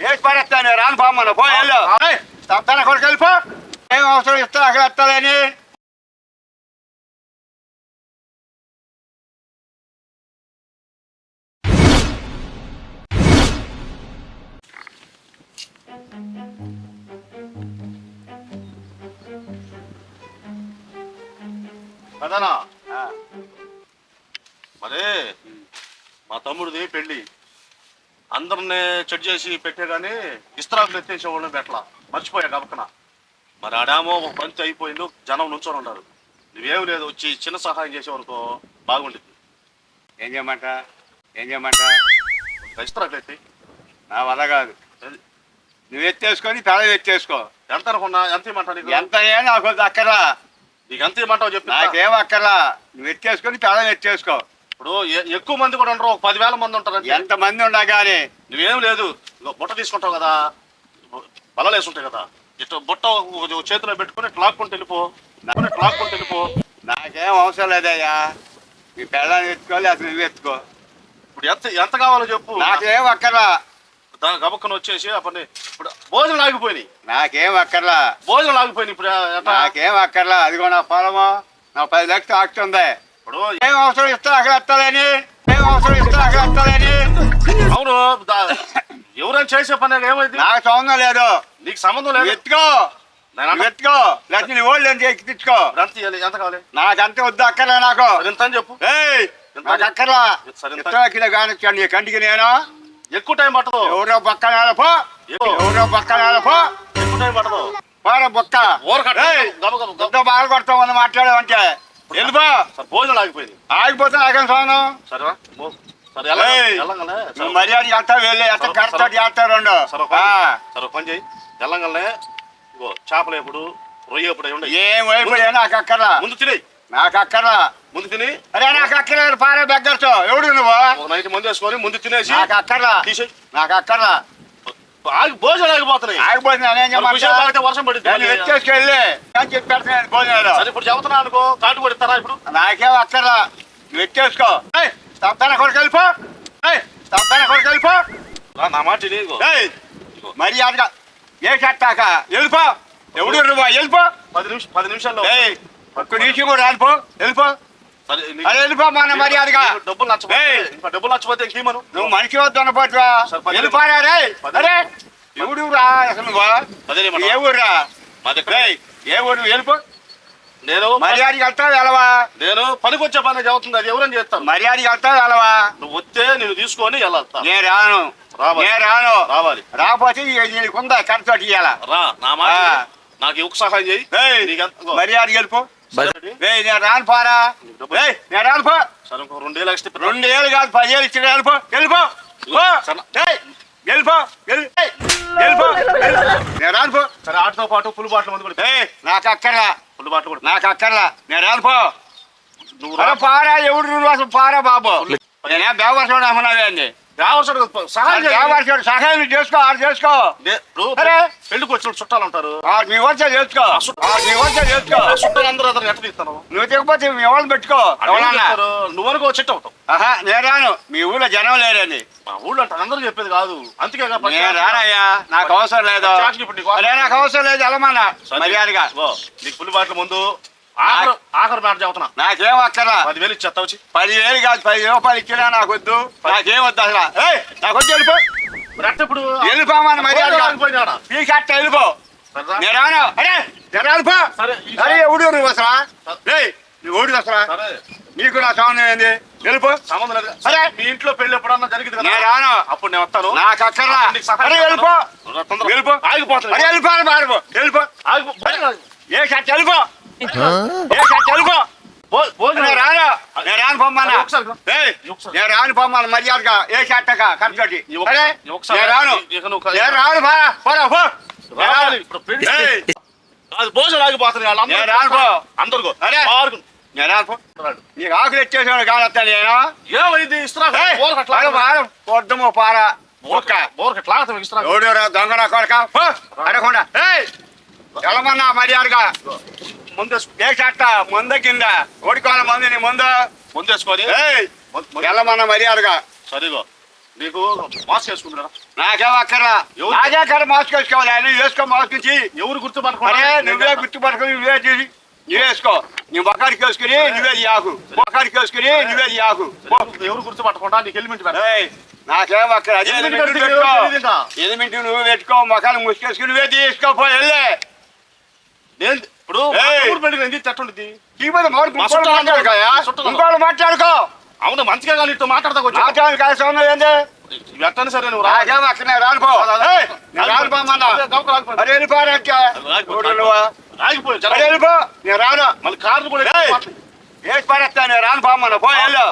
వేసి పడేస్తాను రాను బామ్మను పో వెళ్ళు. తన కొడుకు వెళ్ళిపో. ఏం అవసరం ఇస్తా అక్కడ ఎత్తాలని కదనా మరి మా తమ్ముడిది పెళ్ళి. అందరిని చెడ్ చేసి పెట్టే కానీ ఇస్త్రాకులు ఎత్తేసేవాళ్ళని పెట్టలా. మర్చిపోయా గబకన మరి ఆడామో ఒక బంతి అయిపోయింది జనం నుంచొని ఉన్నారు. నువ్వేం లేదు వచ్చి చిన్న సహాయం చేసేవనుకో బాగుంటుంది ఏం చేయమంట? ఏం చేయమంట? ఇస్త్రాకులు ఎత్తి. నా వల్ల కాదు. నువ్వు ఎత్తేసుకొని తల ఎత్తేసుకో. ఎంత అనుకున్నా ఎంత ఇమ్మంటావు నీకు? ఎంత ఏ నాకు నీకు ఎంత ఇమ్మంటావు చెప్పి. నాకేం అక్కర్లా. నువ్వు ఎత్తేసుకొని తల ఎత్తేసుకో. ఇప్పుడు ఎక్కువ మంది కూడా ఉండరు ఒక పదివేల మంది ఉంటారు. ఎంత మంది కానీ నువ్వేం లేదు బుట్ట తీసుకుంటావు కదా బలలేసి ఉంటాయి కదా. ఇట్లా బుట్ట చేతిలో పెట్టుకుని ఇట్లా లాక్కుంటూ వెళ్ళిపో. ఇట్లా లాక్కుంటూ వెళ్ళిపో. నాకేం అవసరం లేదయ్యా. మీ పిల్లల్ని ఎత్తుకోవాలి అసలు నువ్వు ఎత్తుకో. ఇప్పుడు ఎంత ఎంత కావాలో చెప్పు. నాకేం అక్కర్లా. దా గబక్కన వచ్చేసి అప్పుడు ఇప్పుడు భోజనం ఆగిపోయినాయి. నాకేం అక్కర్లా. భోజనం ఆగిపోయినాయి ఇప్పుడు నాకేం అక్కర్లా. అదిగో నా పొలము నా పది లక్షలు ఆగుతుంది ఇప్పుడు ఏం అవసరం ఇస్తా అక్కడ ఎత్తాలని ఏం అవసరం ఇస్తా అక్కడ ఎత్తాలని అవును దా- ఎవరైనా చేసే పని ఏమైంది? నాకు సంబంధం లేదు. నీకు సంబంధం లేదు? ఎత్తుకో నేను అన్న- ఎత్తుకో లేకపోతే నీ ఓళ్ళు ఎంత ఎక్కించుకో ఎంత ఇవ్వాలి? ఎంత కావాలి? నాకంతే వద్దు అక్కర్లే నాకు. అది ఎంత అని చెప్పు. ఏయ్ నాకు అక్కర్లా. సరే, కిలో కానిచ్చాను నీ కంటికి నేను. ఎక్కువ టైం పట్టదు. ఎవరో పక్కన పో. ఎక్కువ ఎవరో పక్కన పో. ఎక్కువ టైం పట్టదు. పోరా బొక్క. ఊరకట్ట ఏయ్, గబ గబ గబ. ఎంత బాగా కొడతామని మాట్లాడావంటే? వెళ్ళిపో సరే భోజనం ఆగిపోయింది. ఆగిపోతే నాకేం సోనం. సరేనా మో- సరే ఎలా నువ్వు మర్యాద చేస్తా వెళ్ళి ఎంత కరెక్ట్ సరే. చేస్తా రెండు. సరే. సరే పని చేయి. ఎల్లంగల్నే ఇగో చేపలు ఎప్పుడు రొయ్య ఎప్పుడు ఉండే. ఏం అయిపోయా నాకు అక్కర్లా. ముందు తినే. నాకు అక్కర్లా. ముందు తిని. అరే నాకు అక్కర్లేదు పారే బెగ్గర్తో ఎవడు నువ్వు? నైట్ మంది వేసుకొని ముందు తినేసి నాకు అక్కర్లా. తీసేయి. నాకు అక్కర్లా. ఆగి భోజనం ఆగిపోతున్నాయి. మరి తాగితే వర్షం పడుతుంది. ఎత్తేసుకెళ్ళి నేను చెప్పి పెడతాను భోజనాలు. సరే ఇప్పుడు చెబుతున్నా అనుకో కాటు కొడిస్తారా ఇప్పుడు? నాకేం అక్కర్లా. నువ్వు ఎత్తేసుకో. స్తబ్దాన కొడుకు వెళ్ళిపో. స్తబ్దాన కొడుకు వెళ్ళిపో. నా మాట. ఏయ్, మర్యాదగా ఏ కట్టాక వెళ్ళిపో. ఎవడు నువ్వు? వెళ్ళిపో. పది నిమిషం పది నిమిషాల్లో. ఒక్క నిమిషం కూడా రాలిపో వెళ్ళిపో. సరే నీకు- అరే వెళ్ళిపో మన మర్యాదగా. నీకు డబ్బులు నచ్చపోతే డబ్బులు నచ్చపోతే ఇంకేమను నువ్వు మనిషి వద్దు రే. పది- అరే ఎవడు రా అసలు నువ్వు? అదేనేమన్నా? ఏ ఊరురా ఏ ఊరు వెళ్ళిపో. నేను మర్యాదకి వెళ్తావు వెళ్ళవా? నేను పనికి వచ్చే పని చదువుతుంది అది ఎవరని చేస్తాను మర్యాదకి వెళ్తావు వెళ్ళవా? నువ్వు వస్తే నేను తీసుకొని వెళ్ళాలి నేను రాను. నేను రాను. రావాలి. రాకపోతే నీకుందా ఖర్చు ఇయ్యాల. రా నా మాట. నాకు ఒక సహాయం చేయి. మర్యాదకి వెళ్ళిపో. రాను పోరా నేను పో ఎక్స్ట్రా. రెండు ఏళ్ళు కాదు పది ఏళ్ళు ఇచ్చిన వెళ్ళిపో వెళ్ళిపో. పో. సరే. ఏయ్, వెళ్ళిపో వెళ్ళి- ఏయ్, వెళ్ళిపో వెళ్ళి- నేను రాను పో సరే ఆటతో పాటు పులి బాటలు మంది కూడా నాకు అక్కర్లా పులి బాటలు కూడా నాకు అక్కర్లా నేను రాను పో నువ్వు రా. పారా ఎవడు నువ్వు అసలు పారా బాబు. నేనే బేవర్సోడు అండి రావసడు సహాయం చేయి. బేవర్సోడు సహాయం చేసుకో ఆడు చేసుకో. నే-. పెళ్ళికి వచ్చిన చుట్టాలు ఉంటారు. మీ వంశ చేసుకో. మీ వంశ చేసుకో. ఆ చుట్టాలు అందరూ అతను ఎట్ట తీస్తాను నువ్వు తికపోతే మీ ఎవరు పెట్టుకో. ఎవరన్నా? నువ్వు అనుకో చెట్టు అవుతావు. ఆహా నేను రాను. మీ ఊళ్ళో జనం లేరండి మా ఊళ్ళో అంటే అందరూ చెప్పేది కాదు. అందుకే నేను రానయ్యా. నాకు అవసరం లేదు. నీకు అరే నాకు అవసరం లేదు. సరే. మర్యాదగా. నీకు పులి బాటల ముందు. ఆఖరు ఆఖరు మాట చెబుతున్నా నాకేం అక్కర్లా. పదివేలు ఇచ్చేస్తా వచ్చి. పదివేలు కాదు పది రూపాయలు ఇచ్చినా నాకు వద్దు నాకేం వద్దు అసలు. ఏయ్, నాకు వద్దు వెళ్ళిపో ఇప్పుడు వెళ్ళిపోమని మర్యాదగా. పోయినాడా ఈ కట్ట వెళ్ళిపో. నేను రాను. అరే సరే ఈ- అరే ఎవడు నువ్వు అసలు? నువ్వు ఓడి అసలు? సరే. నీకు నా సంబంధం ఏంది? వెళ్ళిపో. సంబంధం లేదు. అరే. మీ ఇంట్లో పెళ్ళి ఎప్పుడన్నా జరిగింది కదా? రాను. అప్పుడు నేను వస్తాను. నాకు అక్కర్లా. అరే వెళ్ళిపో. వెళ్ళిపో. ఆగిపోతుంది అరే వెళ్ళిపో మారిపో వెళ్ళిపో. ఆగిపో. రా. ఏ కట్ట వెళ్ళిపో. ఏ కట్ట వెళ్ళిపో. రాను. పొమ్మన్నా రా. నేను పొమ్మను మర్యాదగా. ఏ ఒకసారి- నేను రాను. రాను పోరా పోరా పో. అది భోజనం ఆగిపోతుంది వాళ్ళందరూ నేను నీకు ఆకులు కానొస్తాను నేను. ఏమైంది? ఇస్తున్నా పొద్దుము పారా. ఒక్క బోరకట్లా ఇస్తున్నా ఎవడు రా దొంగ నా కొడక? పో అడగకుండా. ఏయ్! వెళ్ళమన్నా మర్యాదగా? ముంద కింద. ఓడికోవాలి మంది నీ ముందు ముందు- వెళ్ళమన్నా మర్యాదగా? సరిగో. నీకు మాస్క్ వేసుకుంటున్నా నాకేం అక్కర్లా. ఎవరు? నాకే కర మాస్క్ వేసుకోవాలి. ఆయన వేసుకో మాస్క్ ఇచ్చి. ఎవరు అరే గుర్తుపడకుండా నువ్వే గుర్తుపట్టుకుని నువ్వే తీసి నువ్వే వేసుకో. నీ మొక్కడికి వేసుకుని నువ్వే యాకు మొక్కడికి వేసుకుని నువ్వే యాకు ఎవరు- ఎవరు గుర్తుపట్టకుండా నీకు హెల్మెట్ నాకేం అక్కడ అదే. ఎలిమెంట్ నువ్వు పెట్టుకో. మొక్కలు ముసుకేసుకుని నువ్వే తీసుకోపో వెళ్ళే. నేను ఇప్పుడు. ఇంకోళ్ళు మాట్లాడుకో. అవును మంచిగా కానీ ఇట్లా మాట్లాడతా కొంచెం మాట్లాడు కాదు సౌందర్యం ఏంది? ఎట్టని సరే నువ్వు రా. నాకేం అక్కడ నేను రానుకో ఏయ్, నేను రాను. మళ్ళీ కార్లు కూడా. వేసి పడేస్తా నేను రాను బామ్మన్నా పో వెళ్ళు.